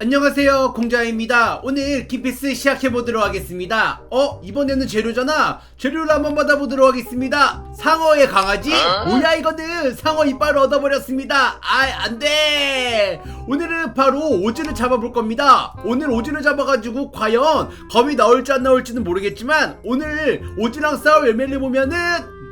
안녕하세요 공자입니다 오늘 키피스 시작해보도록 하겠습니다 어? 이번에는 재료잖아 재료를 한번 받아보도록 하겠습니다 상어의 강아지? 뭐야 이거는 상어 이빨을 얻어버렸습니다 아 안돼 오늘은 바로 오즈를 잡아볼 겁니다 오늘 오즈를 잡아가지고 과연 검이 나올지 안 나올지는 모르겠지만 오늘 오즈랑 싸울 열매를 보면은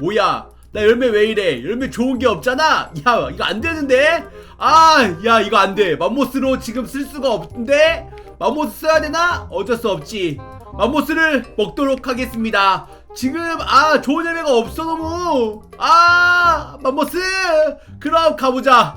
뭐야 나 열매 왜 이래? 열매 좋은 게 없잖아? 야, 이거 안 되는데? 아, 야, 이거 안 돼. 맘모스로 지금 쓸 수가 없는데? 맘모스 써야 되나? 어쩔 수 없지. 맘모스를 먹도록 하겠습니다. 지금, 아, 좋은 열매가 없어, 너무. 아, 맘모스! 그럼 가보자.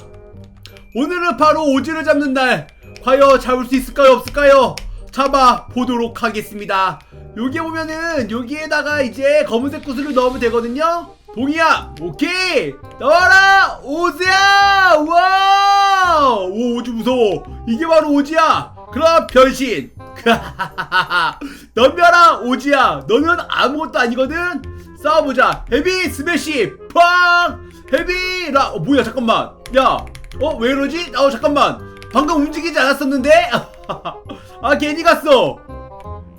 오늘은 바로 오지를 잡는 날. 과연 잡을 수 있을까요? 없을까요? 잡아 보도록 하겠습니다. 여기 보면은 여기에다가 이제 검은색 구슬을 넣으면 되거든요. 동이야, 오케이. 나와라, 오즈야. 와, 오 오즈 무서워. 이게 바로 오지야. 그럼 변신. 덤벼라 오지야. 너는 아무것도 아니거든. 싸워보자. 헤비 스매시 팡. 헤비 라. 어, 뭐야 잠깐만. 야, 어 왜 이러지? 어 잠깐만. 방금 움직이지 않았었는데? 아 괜히 갔어.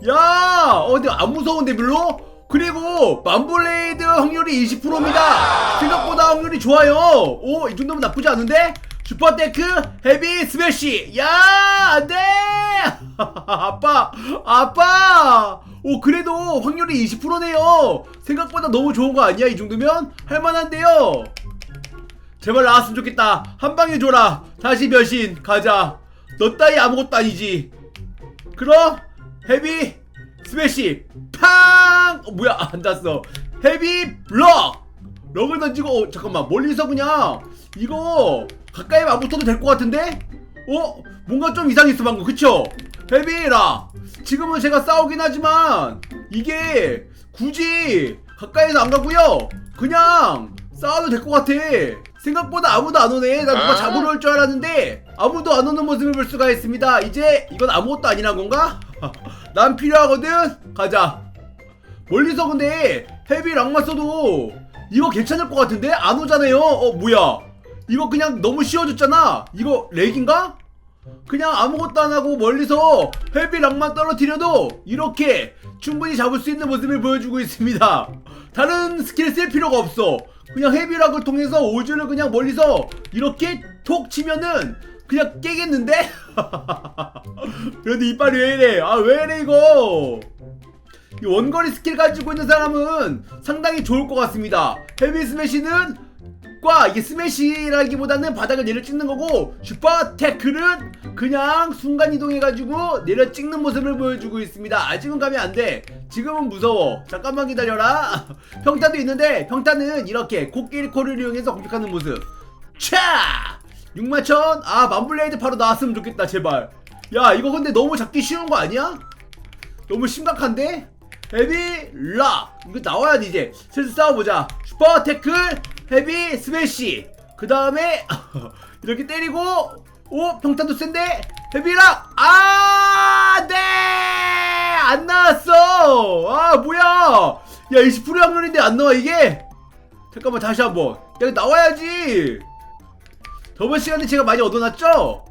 야, 어 근데 안 무서운데 별로? 그리고 맘블레이드 확률이 20%입니다. 생각보다 확률이 좋아요. 오, 이 정도면 나쁘지 않은데? 슈퍼테크 헤비 스매시. 야, 안 돼! 아빠, 아빠! 오, 그래도 확률이 20%네요. 생각보다 너무 좋은 거 아니야? 이 정도면? 할만한데요? 제발 나왔으면 좋겠다. 한 방에 줘라. 다시 변신. 가자. 너 따위 아무것도 아니지. 그럼 헤비 스매시 팡! 어, 뭐야 안 닿았어. 헤비 블럭. 럭을 던지고 어, 잠깐만 멀리서 그냥 이거 가까이 안 붙어도 될 것 같은데? 어? 뭔가 좀 이상했어 방금 그쵸? 헤비라 지금은 제가 싸우긴 하지만 이게 굳이 가까이서 안 가고요 그냥 싸워도 될 것 같아 생각보다 아무도 안 오네 나 누가 잡으러 올 줄 알았는데 아무도 안 오는 모습을 볼 수가 있습니다 이제 이건 아무것도 아니란 건가? 난 필요하거든 가자 멀리서 근데 헤비 락만 써도 이거 괜찮을 것 같은데? 안 오잖아요. 어 뭐야? 이거 그냥 너무 쉬워졌잖아. 이거 렉인가? 그냥 아무것도 안 하고 멀리서 헤비 락만 떨어뜨려도 이렇게 충분히 잡을 수 있는 모습을 보여주고 있습니다. 다른 스킬 쓸 필요가 없어. 그냥 헤비락을 통해서 오즈를 그냥 멀리서 이렇게 톡 치면은 그냥 깨겠는데? 그런데 이빨이 왜 이래? 아 왜 이래 이거 이 원거리 스킬 가지고 있는 사람은 상당히 좋을 것 같습니다. 헤비 스매시는 과 이게 스매시라기보다는 바닥을 내려 찍는 거고 슈퍼 태클은 그냥 순간 이동해가지고 내려 찍는 모습을 보여주고 있습니다. 아직은 감이 안 돼. 지금은 무서워. 잠깐만 기다려라. 평타도 있는데 평타는 이렇게 코끼리 코를 이용해서 공격하는 모습. 차! 6만천? 아 만블레이드 바로 나왔으면 좋겠다 제발. 야 이거 근데 너무 잡기 쉬운 거 아니야? 너무 심각한데? 헤비 락 이거 나와야지 이제 슬슬 싸워보자 슈퍼 태클 헤비 스매시 그 다음에 이렇게 때리고 오 평탄도 센데 헤비 락 아, 네! 안 나왔어! 아, 뭐야! 야, 20% 확률인데 안 나와, 이게? 잠깐만, 다시 한 번. 야, 나와야지! 저번 시간에 제가 많이 얻어놨죠?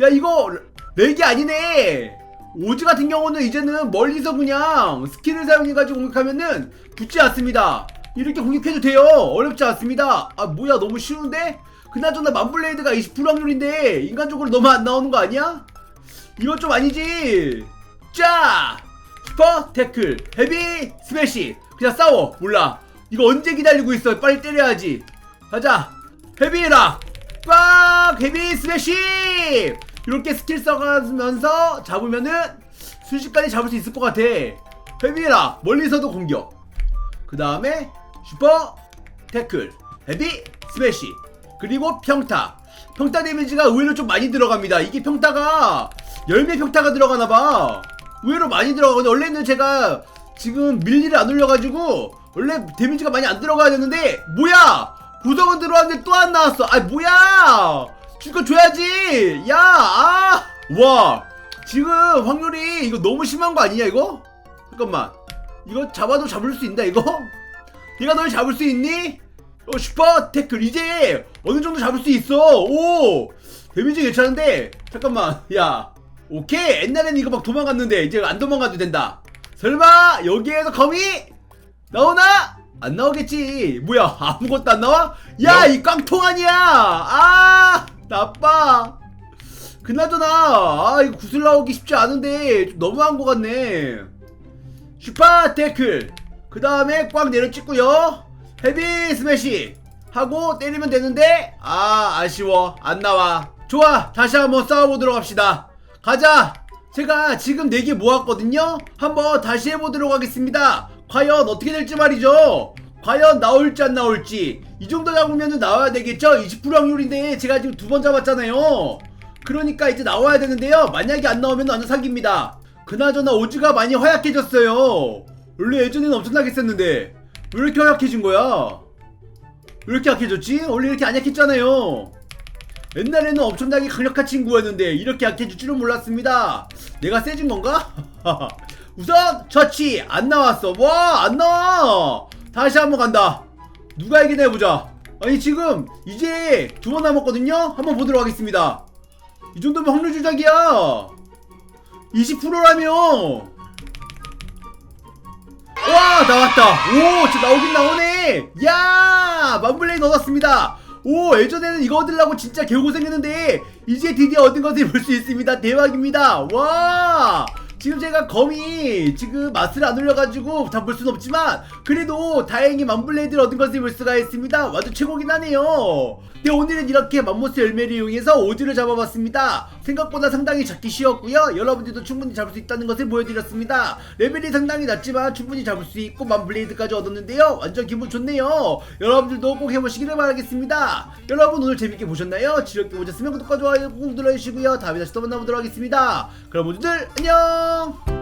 야 이거 렉이 아니네 오즈 같은 경우는 이제는 멀리서 그냥 스킬을 사용해가지고 공격하면은 붙지 않습니다. 이렇게 공격해도 돼요. 어렵지 않습니다. 아 뭐야 너무 쉬운데? 그나저나 만블레이드가 20% 확률인데 인간적으로 너무 안 나오는 거 아니야? 이건 좀 아니지. 자 슈퍼 태클 헤비 스매시. 그냥 싸워. 몰라. 이거 언제 기다리고 있어? 빨리 때려야지. 가자. 헤비라. 꽉 헤비 스매시 이렇게 스킬 써가면서 잡으면은 순식간에 잡을 수 있을 것 같아. 헤비라 멀리서도 공격. 그 다음에 슈퍼 태클 헤비 스매시. 그리고 평타. 평타 데미지가 의외로 좀 많이 들어갑니다. 이게 평타가 열매 평타가 들어가나봐. 의외로 많이 들어가거든요. 원래는 제가 지금 밀리를 안 올려가지고 원래 데미지가 많이 안 들어가야 되는데 뭐야! 구성은 들어왔는데 또 안 나왔어. 아 뭐야 줄거 줘야지. 야 아 와 지금 확률이 이거 너무 심한 거 아니냐 이거? 잠깐만. 이거 잡아도 잡을 수 있나 이거? 얘가 널 잡을 수 있니? 어 슈퍼 태클 이제 어느 정도 잡을 수 있어? 오 데미지 괜찮은데? 잠깐만 야 오케이. 옛날에는 이거 막 도망갔는데 이제 안 도망가도 된다. 설마 여기에서 거미 나오나? 안 나오겠지. 뭐야 아무것도 안 나와? 야 이 깡통 아니야. 아 나빠. 그나저나 아 이거 구슬 나오기 쉽지 않은데 좀 너무한 것 같네. 슈퍼 태클. 그 다음에 꽉 내려 찍고요. 헤비 스매시. 하고 때리면 되는데 아 아쉬워. 안 나와. 좋아. 다시 한번 싸워보도록 합시다. 가자. 제가 지금 4개 모았거든요. 한번 다시 해보도록 하겠습니다. 과연 어떻게 될지 말이죠 과연 나올지 안 나올지. 이 정도 잡으면 나와야 되겠죠? 20% 확률인데 제가 지금 두 번 잡았잖아요. 그러니까 이제 나와야 되는데요. 만약에 안 나오면 완전 사기입니다. 그나저나 오즈가 많이 허약해졌어요. 원래 예전에는 엄청나게 셌는데. 왜 이렇게 허약해진 거야? 왜 이렇게 약해졌지? 원래 이렇게 안 약했잖아요. 옛날에는 엄청나게 강력한 친구였는데 이렇게 약해질 줄은 몰랐습니다. 내가 세진 건가? 우선 처치! 안 나왔어. 와 안 나와 다시 한번 간다. 누가 이기나 해보자. 아니 지금 이제 두 번 남았거든요? 한번 보도록 하겠습니다. 이 정도면 확률 조작이야. 20%라며. 와 나왔다. 오 진짜 나오긴 나오네. 야 만블레이 넣었습니다. 오 예전에는 이거 얻으려고 진짜 개고생했는데 이제 드디어 얻은 것을 볼 수 있습니다. 대박입니다. 와 지금 제가 거미 지금 맛을 안 올려가지고 다 볼 수는 없지만 그래도 다행히 만블레이드를 얻은 것을 볼 수가 있습니다. 완전 최고긴 하네요. 네 오늘은 이렇게 맘모스 열매를 이용해서 오즈를 잡아봤습니다. 생각보다 상당히 잡기 쉬웠고요. 여러분들도 충분히 잡을 수 있다는 것을 보여드렸습니다. 레벨이 상당히 낮지만 충분히 잡을 수 있고 만블레이드까지 얻었는데요. 완전 기분 좋네요. 여러분들도 꼭 해보시기를 바라겠습니다. 여러분 오늘 재밌게 보셨나요? 즐겁게 보셨으면 구독과 좋아요 꾹 눌러주시고요. 다음에 다시 또 만나보도록 하겠습니다. 그럼 모두들 안녕